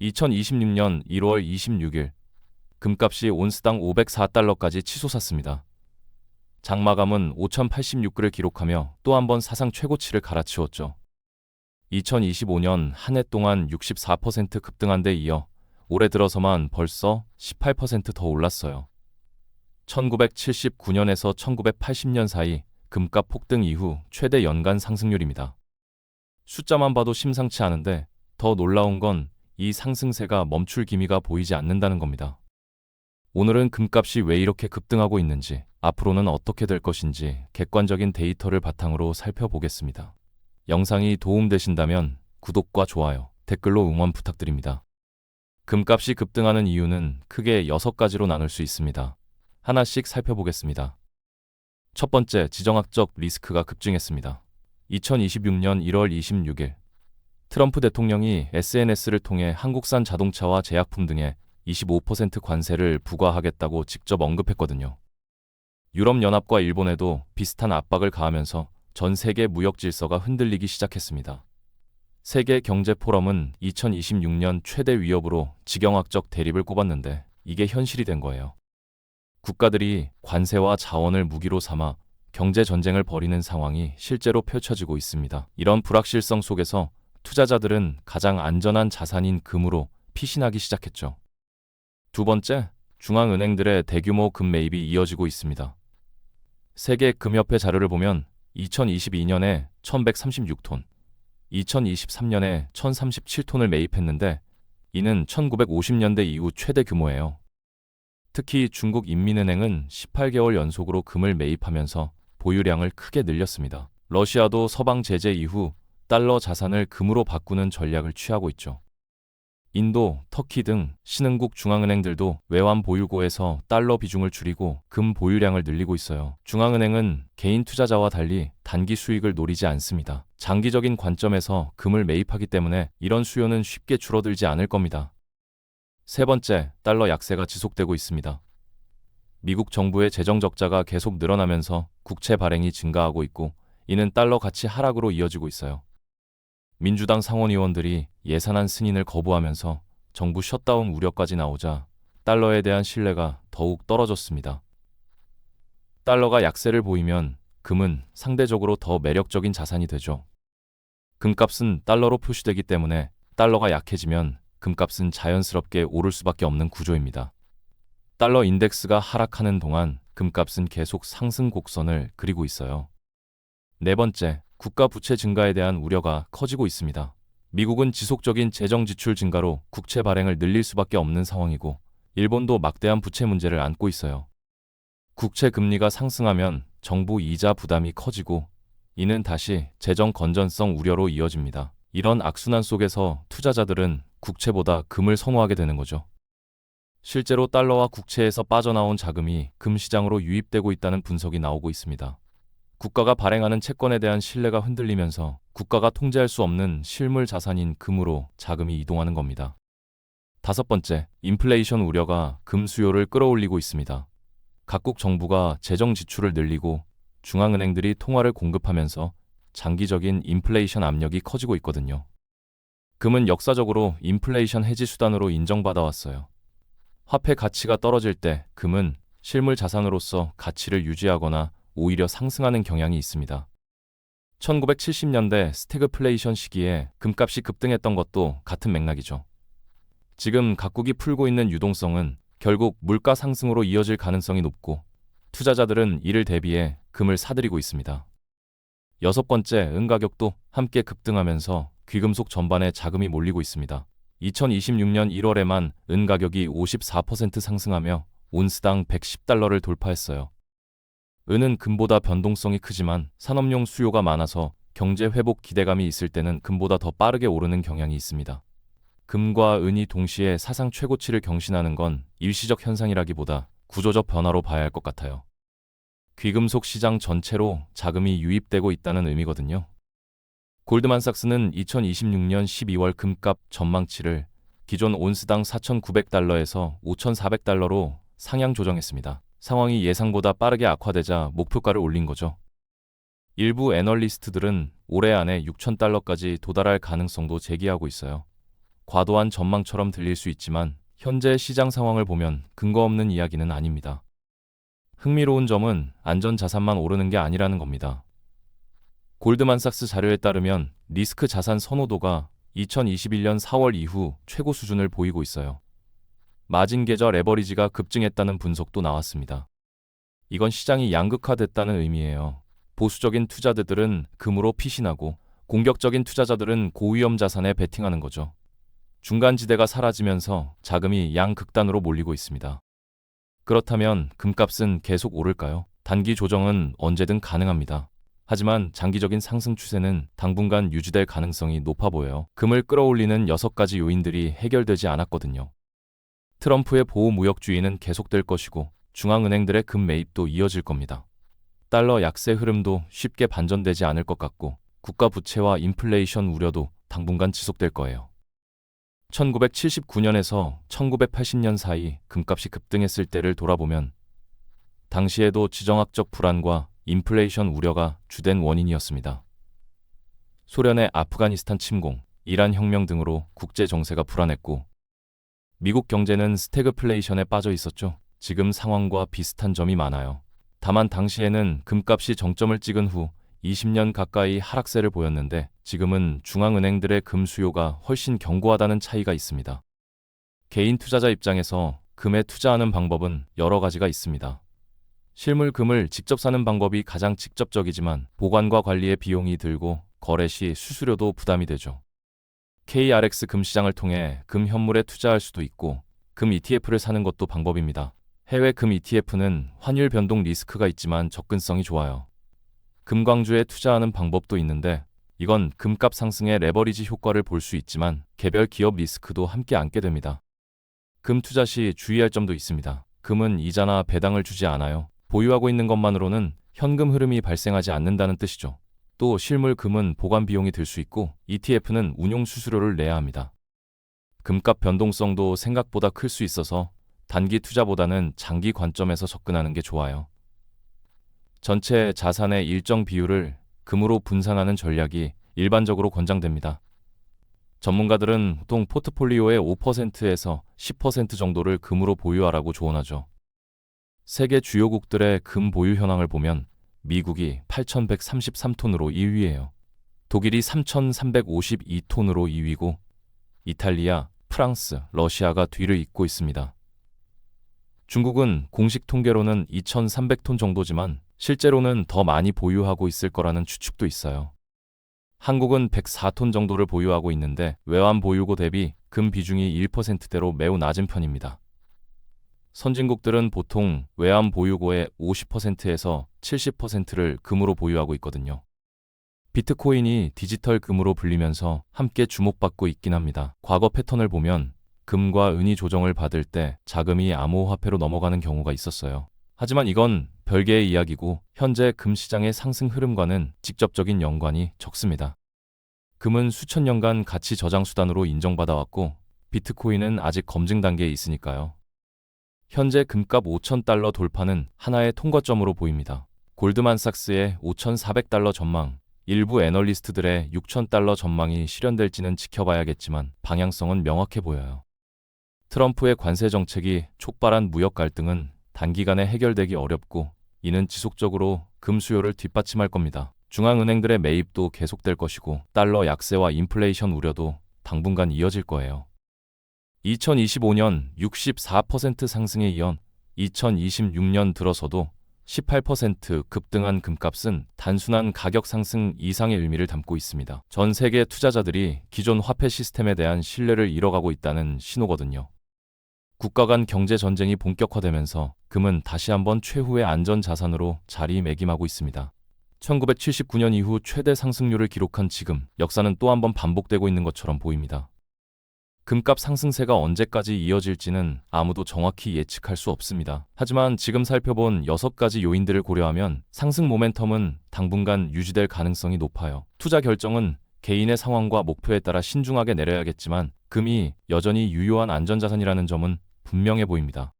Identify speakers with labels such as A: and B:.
A: 2026년 1월 26일 금값이 온스당 504달러까지 치솟았습니다. 장마감은 5,086그를 기록하며 또 한 번 사상 최고치를 갈아치웠죠. 2025년 한 해 동안 64% 급등한 데 이어 올해 들어서만 벌써 18%더 올랐어요. 1979년에서 1980년 사이 금값 폭등 이후 최대 연간 상승률입니다. 숫자만 봐도 심상치 않은데 더 놀라운 건 이 상승세가 멈출 기미가 보이지 않는다는 겁니다. 오늘은 금값이 왜 이렇게 급등하고 있는지, 앞으로는 어떻게 될 것인지 객관적인 데이터를 바탕으로 살펴보겠습니다. 영상이 도움되신다면 구독과 좋아요, 댓글로 응원 부탁드립니다. 금값이 급등하는 이유는 크게 6가지로 나눌 수 있습니다. 하나씩 살펴보겠습니다. 첫 번째, 지정학적 리스크가 급증했습니다. 2026년 1월 26일 트럼프 대통령이 SNS를 통해 한국산 자동차와 제약품 등에 25% 관세를 부과하겠다고 직접 언급했거든요. 유럽연합과 일본에도 비슷한 압박을 가하면서 전 세계 무역 질서가 흔들리기 시작했습니다. 세계 경제 포럼은 2026년 최대 위협으로 지경학적 대립을 꼽았는데 이게 현실이 된 거예요. 국가들이 관세와 자원을 무기로 삼아 경제 전쟁을 벌이는 상황이 실제로 펼쳐지고 있습니다. 이런 불확실성 속에서 투자자들은 가장 안전한 자산인 금으로 피신하기 시작했죠. 두 번째, 중앙은행들의 대규모 금 매입이 이어지고 있습니다. 세계 금협회 자료를 보면 2022년에 1136톤, 2023년에 1037톤을 매입했는데 이는 1950년대 이후 최대 규모예요. 특히 중국 인민은행은 18개월 연속으로 금을 매입하면서 보유량을 크게 늘렸습니다. 러시아도 서방 제재 이후 달러 자산을 금으로 바꾸는 전략을 취하고 있죠. 인도, 터키 등 신흥국 중앙은행들도 외환 보유고에서 달러 비중을 줄이고 금 보유량을 늘리고 있어요. 중앙은행은 개인 투자자와 달리 단기 수익을 노리지 않습니다. 장기적인 관점에서 금을 매입하기 때문에 이런 수요는 쉽게 줄어들지 않을 겁니다. 세 번째, 달러 약세가 지속되고 있습니다. 미국 정부의 재정 적자가 계속 늘어나면서 국채 발행이 증가하고 있고 이는 달러 가치 하락으로 이어지고 있어요. 민주당 상원의원들이 예산안 승인을 거부하면서 정부 셧다운 우려까지 나오자 달러에 대한 신뢰가 더욱 떨어졌습니다. 달러가 약세를 보이면 금은 상대적으로 더 매력적인 자산이 되죠. 금값은 달러로 표시되기 때문에 달러가 약해지면 금값은 자연스럽게 오를 수밖에 없는 구조입니다. 달러 인덱스가 하락하는 동안 금값은 계속 상승 곡선을 그리고 있어요. 네 번째, 국가 부채 증가에 대한 우려가 커지고 있습니다. 미국은 지속적인 재정 지출 증가로 국채 발행을 늘릴 수밖에 없는 상황이고, 일본도 막대한 부채 문제를 안고 있어요. 국채 금리가 상승하면 정부 이자 부담이 커지고, 이는 다시 재정 건전성 우려로 이어집니다. 이런 악순환 속에서 투자자들은 국채보다 금을 선호하게 되는 거죠. 실제로 달러와 국채에서 빠져나온 자금이 금 시장으로 유입되고 있다는 분석이 나오고 있습니다. 국가가 발행하는 채권에 대한 신뢰가 흔들리면서 국가가 통제할 수 없는 실물 자산인 금으로 자금이 이동하는 겁니다. 다섯 번째, 인플레이션 우려가 금 수요를 끌어올리고 있습니다. 각국 정부가 재정 지출을 늘리고 중앙은행들이 통화를 공급하면서 장기적인 인플레이션 압력이 커지고 있거든요. 금은 역사적으로 인플레이션 해지 수단으로 인정받아 왔어요. 화폐 가치가 떨어질 때 금은 실물 자산으로서 가치를 유지하거나 오히려 상승하는 경향이 있습니다. 1970년대 스태그플레이션 시기에 금값이 급등했던 것도 같은 맥락이죠. 지금 각국이 풀고 있는 유동성은 결국 물가 상승으로 이어질 가능성이 높고 투자자들은 이를 대비해 금을 사들이고 있습니다. 여섯 번째, 은 가격도 함께 급등하면서 귀금속 전반에 자금이 몰리고 있습니다. 2026년 1월에만 은 가격이 54% 상승하며 온스당 110달러를 돌파했어요. 은은 금보다 변동성이 크지만 산업용 수요가 많아서 경제 회복 기대감이 있을 때는 금보다 더 빠르게 오르는 경향이 있습니다. 금과 은이 동시에 사상 최고치를 경신하는 건 일시적 현상이라기보다 구조적 변화로 봐야 할 것 같아요. 귀금속 시장 전체로 자금이 유입되고 있다는 의미거든요. 골드만삭스는 2026년 12월 금값 전망치를 기존 온스당 4,900달러에서 5,400달러로 상향 조정했습니다. 상황이 예상보다 빠르게 악화되자 목표가를 올린 거죠. 일부 애널리스트들은 올해 안에 6,000달러까지 도달할 가능성도 제기하고 있어요. 과도한 전망처럼 들릴 수 있지만 현재 시장 상황을 보면 근거 없는 이야기는 아닙니다. 흥미로운 점은 안전 자산만 오르는 게 아니라는 겁니다. 골드만삭스 자료에 따르면 리스크 자산 선호도가 2021년 4월 이후 최고 수준을 보이고 있어요. 마진 계절 레버리지가 급증했다는 분석도 나왔습니다. 이건 시장이 양극화됐다는 의미예요. 보수적인 투자자들은 금으로 피신하고 공격적인 투자자들은 고위험 자산에 베팅하는 거죠. 중간 지대가 사라지면서 자금이 양극단으로 몰리고 있습니다. 그렇다면 금값은 계속 오를까요? 단기 조정은 언제든 가능합니다. 하지만 장기적인 상승 추세는 당분간 유지될 가능성이 높아 보여요. 금을 끌어올리는 여섯 가지 요인들이 해결되지 않았거든요. 트럼프의 보호 무역주의는 계속될 것이고 중앙은행들의 금 매입도 이어질 겁니다. 달러 약세 흐름도 쉽게 반전되지 않을 것 같고 국가 부채와 인플레이션 우려도 당분간 지속될 거예요. 1979년에서 1980년 사이 금값이 급등했을 때를 돌아보면 당시에도 지정학적 불안과 인플레이션 우려가 주된 원인이었습니다. 소련의 아프가니스탄 침공, 이란 혁명 등으로 국제 정세가 불안했고 미국 경제는 스태그플레이션에 빠져 있었죠. 지금 상황과 비슷한 점이 많아요. 다만 당시에는 금값이 정점을 찍은 후 20년 가까이 하락세를 보였는데 지금은 중앙은행들의 금 수요가 훨씬 견고하다는 차이가 있습니다. 개인 투자자 입장에서 금에 투자하는 방법은 여러 가지가 있습니다. 실물 금을 직접 사는 방법이 가장 직접적이지만 보관과 관리의 비용이 들고 거래 시 수수료도 부담이 되죠. KRX 금시장을 통해 금 현물에 투자할 수도 있고 금 ETF를 사는 것도 방법입니다. 해외 금 ETF는 환율 변동 리스크가 있지만 접근성이 좋아요. 금광주에 투자하는 방법도 있는데 이건 금값 상승의 레버리지 효과를 볼 수 있지만 개별 기업 리스크도 함께 안게 됩니다. 금 투자 시 주의할 점도 있습니다. 금은 이자나 배당을 주지 않아요. 보유하고 있는 것만으로는 현금 흐름이 발생하지 않는다는 뜻이죠. 또 실물 금은 보관 비용이 들 수 있고 ETF는 운용 수수료를 내야 합니다. 금값 변동성도 생각보다 클 수 있어서 단기 투자보다는 장기 관점에서 접근하는 게 좋아요. 전체 자산의 일정 비율을 금으로 분산하는 전략이 일반적으로 권장됩니다. 전문가들은 보통 포트폴리오의 5%에서 10% 정도를 금으로 보유하라고 조언하죠. 세계 주요국들의 금 보유 현황을 보면 미국이 8,133톤으로 2위예요. 독일이 3,352톤으로 2위고 이탈리아, 프랑스, 러시아가 뒤를 잇고 있습니다. 중국은 공식 통계로는 2,300톤 정도지만 실제로는 더 많이 보유하고 있을 거라는 추측도 있어요. 한국은 104톤 정도를 보유하고 있는데 외환 보유고 대비 금 비중이 1%대로 매우 낮은 편입니다. 선진국들은 보통 외환 보유고의 50%에서 70%를 금으로 보유하고 있거든요. 비트코인이 디지털 금으로 불리면서 함께 주목받고 있긴 합니다. 과거 패턴을 보면 금과 은이 조정을 받을 때 자금이 암호화폐로 넘어가는 경우가 있었어요. 하지만 이건 별개의 이야기고 현재 금 시장의 상승 흐름과는 직접적인 연관이 적습니다. 금은 수천 년간 가치 저장 수단으로 인정받아왔고 비트코인은 아직 검증 단계에 있으니까요. 현재 금값 5,000달러 돌파는 하나의 통과점으로 보입니다. 골드만삭스의 5,400달러 전망, 일부 애널리스트들의 6,000달러 전망이 실현될지는 지켜봐야겠지만 방향성은 명확해 보여요. 트럼프의 관세 정책이 촉발한 무역 갈등은 단기간에 해결되기 어렵고 이는 지속적으로 금 수요를 뒷받침할 겁니다. 중앙은행들의 매입도 계속될 것이고 달러 약세와 인플레이션 우려도 당분간 이어질 거예요. 2025년 64% 상승에 이어 2026년 들어서도 18% 급등한 금값은 단순한 가격 상승 이상의 의미를 담고 있습니다. 전 세계 투자자들이 기존 화폐 시스템에 대한 신뢰를 잃어가고 있다는 신호거든요. 국가 간 경제 전쟁이 본격화되면서 금은 다시 한번 최후의 안전 자산으로 자리매김하고 있습니다. 1979년 이후 최대 상승률을 기록한 지금 역사는 또 한 번 반복되고 있는 것처럼 보입니다. 금값 상승세가 언제까지 이어질지는 아무도 정확히 예측할 수 없습니다. 하지만 지금 살펴본 6가지 요인들을 고려하면 상승 모멘텀은 당분간 유지될 가능성이 높아요. 투자 결정은 개인의 상황과 목표에 따라 신중하게 내려야겠지만 금이 여전히 유효한 안전자산이라는 점은 분명해 보입니다.